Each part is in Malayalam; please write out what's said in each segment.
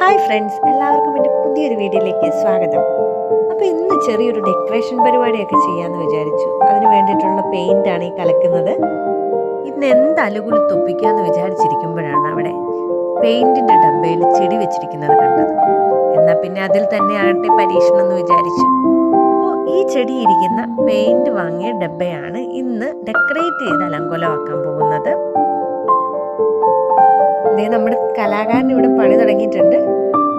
ഹായ് ഫ്രണ്ട്സ് എല്ലാവർക്കും എന്റെ പുതിയൊരു വീഡിയോയിലേക്ക് സ്വാഗതം. അപ്പോൾ ഇന്ന് ചെറിയൊരു ഡെക്കറേഷൻ പരിപാടിയൊക്കെ ചെയ്യാമെന്ന് വിചാരിച്ചു. അതിന് വേണ്ടിയിട്ടുള്ള പെയിന്റ് ആണ് ഈ കലക്കുന്നത്. ഇന്ന് എന്ത് അലുകുലി തൊപ്പിക്കാമെന്ന് വിചാരിച്ചിരിക്കുമ്പോഴാണ് അവിടെ പെയിന്റിന്റെ ഡബ്ബയിൽ ചെടി വെച്ചിരിക്കുന്നത് കണ്ടത്. എന്നാൽ പിന്നെ അതിൽ തന്നെ ആകട്ടെ പരീക്ഷണം എന്ന് വിചാരിച്ചു. അപ്പോൾ ഈ ചെടി ഇരിക്കുന്ന പെയിന്റ് വാങ്ങിയ ഡബ്ബയാണ് ഇന്ന് ഡെക്കറേറ്റ് ചെയ്ത് അലങ്കോലമാക്കാൻ പോകുന്നത്. ദേ നമ്മുടെ കലാകാരൻ ഇവിടെ പണി തുടങ്ങിയിട്ടുണ്ട്.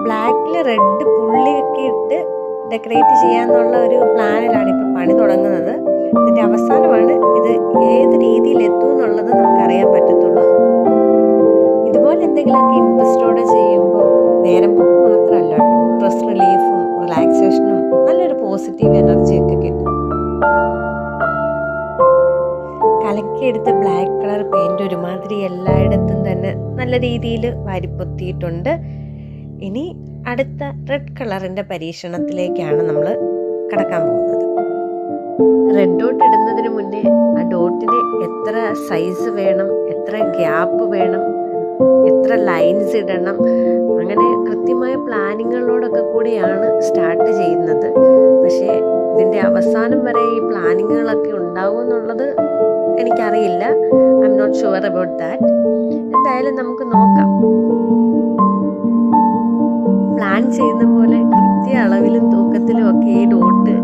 ബ്ലാക്കിൽ റെഡ് പുള്ളിയൊക്കെ ഇട്ട് ഡെക്കറേറ്റ് ചെയ്യാന്നുള്ള ഒരു പ്ലാനിലാണ് ഇപ്പോൾ പണി തുടങ്ങുന്നത്. ഇതിന്റെ അവസാനമാണ് ഇത് ഏത് രീതിയിൽ എത്തും എന്നുള്ളത് നമുക്കറിയാൻ പറ്റത്തുള്ളൂ. ഇതുപോലെ എന്തെങ്കിലുമൊക്കെ ഇൻട്രസ്റ്റോടെ ചെയ്യുമ്പോൾ നേരം പോക്ക് മാത്രമല്ല സ്ട്രെസ് റിലീഫും റിലാക്സേഷനും നല്ലൊരു പോസിറ്റീവ് എനർജിയൊക്കെ കിട്ടും. കലക്കിയെടുത്ത ബ്ലാക്ക് കളർ പെയിന്റ് ഒരുമാതിരി എല്ലായിടത്തും തന്നെ നല്ല രീതിയിൽ വാരിപ്പൊത്തിയിട്ടുണ്ട്. ഇനി അടുത്ത റെഡ് കളറിന്റെ പരീക്ഷണത്തിലേക്കാണ് നമ്മൾ കടക്കാൻ പോകുന്നത്. റെഡ് ഡോട്ട് ഇടുന്നതിന് മുന്നേ ആ ഡോട്ടിന് എത്ര സൈസ് വേണം എത്ര ഗ്യാപ്പ് വേണം എത്ര ലൈൻസ് ഇടണം അങ്ങനെ കൃത്യമായ പ്ലാനിങ്ങുകളോടൊക്കെ കൂടിയാണ് സ്റ്റാർട്ട് ചെയ്യുന്നത്. പക്ഷേ ഇതിന്റെ അവസാനം വരെ ഈ പ്ലാനിങ്ങുകളൊക്കെ ഉണ്ടാവും എന്നുള്ളത് എനിക്കറിയില്ല. I'm not sure about that എന്തായാലും നമുക്ക് നോക്കാം. പ്ലാൻ ചെയ്യുന്ന പോലെ കൃത്യ അളവിലും തൂക്കത്തിലും ഒക്കെ ഈ ഡോട്ട്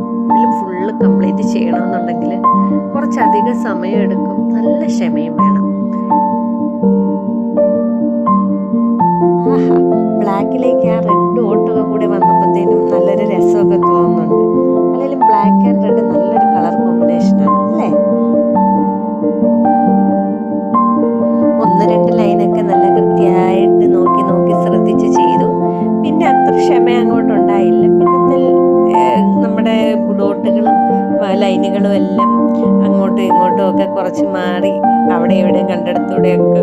ഫുള്ള് കംപ്ലീറ്റ് ചെയ്യണമെന്നുണ്ടെങ്കിൽ കുറച്ചധികം സമയം എടുക്കും. നല്ല ക്ഷമയും വേണം. ബ്ലാക്കിലേക്ക് ആ റെഡ് ഡോട്ടൊക്കെ കൂടി വന്നപ്പോഴത്തേനും നല്ലൊരു രസമൊക്കെ ലൈനുകളും എല്ലാം അങ്ങോട്ടും ഇങ്ങോട്ടും ഒക്കെ കുറച്ച് മാറി അവിടെ ഇവിടെ കണ്ടിടത്തൂടെയൊക്കെ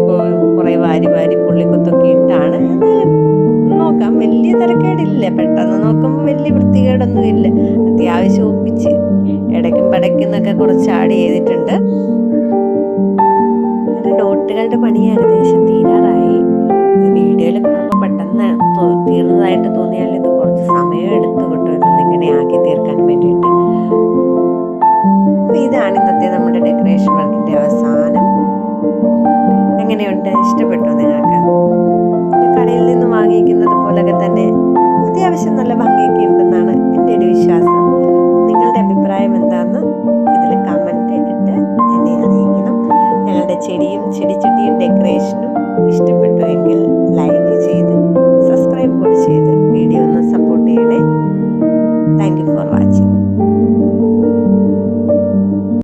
കുറേ വാരി വാരി പുള്ളിക്കുത്തൊക്കെ ഇട്ടാണ്. നോക്കാം വലിയ തിരക്കേടില്ല. പെട്ടെന്ന് നോക്കുമ്പോൾ വലിയ വൃത്തികേടൊന്നും ഇല്ല അത്യാവശ്യം ഒപ്പിച്ച് ഇടയ്ക്കും പടയ്ക്കുന്നൊക്കെ കുറച്ച് ആഡ് ചെയ്തിട്ടുണ്ട്. ഡോട്ടുകളുടെ പണി ഏകദേശം തീരാറായി. വീഡിയോയിൽ കാണുമ്പോൾ പെട്ടെന്ന് തീർന്നതായിട്ട് തോന്നിയാൽ ഇത് എങ്ങനെയുണ്ട് ഇഷ്ടപ്പെട്ടോ നിങ്ങൾക്ക് കടയിൽ നിന്ന് വാങ്ങിക്കുന്നത് പോലൊക്കെ തന്നെ അത്യാവശ്യം നല്ല ഭംഗിയൊക്കെ ഉണ്ടെന്നാണ് എന്റെ ഒരു വിശ്വാസം. നിങ്ങളുടെ അഭിപ്രായം എന്താണെന്ന് ഇതിൽ കമന്റ് ഇട്ട് എന്നെ അറിയിക്കണം. ഞങ്ങളുടെ ചെടിയും ചെടിച്ചട്ടിയും ഡെക്കറേഷനും ഇഷ്ടപ്പെട്ടു എങ്കിൽ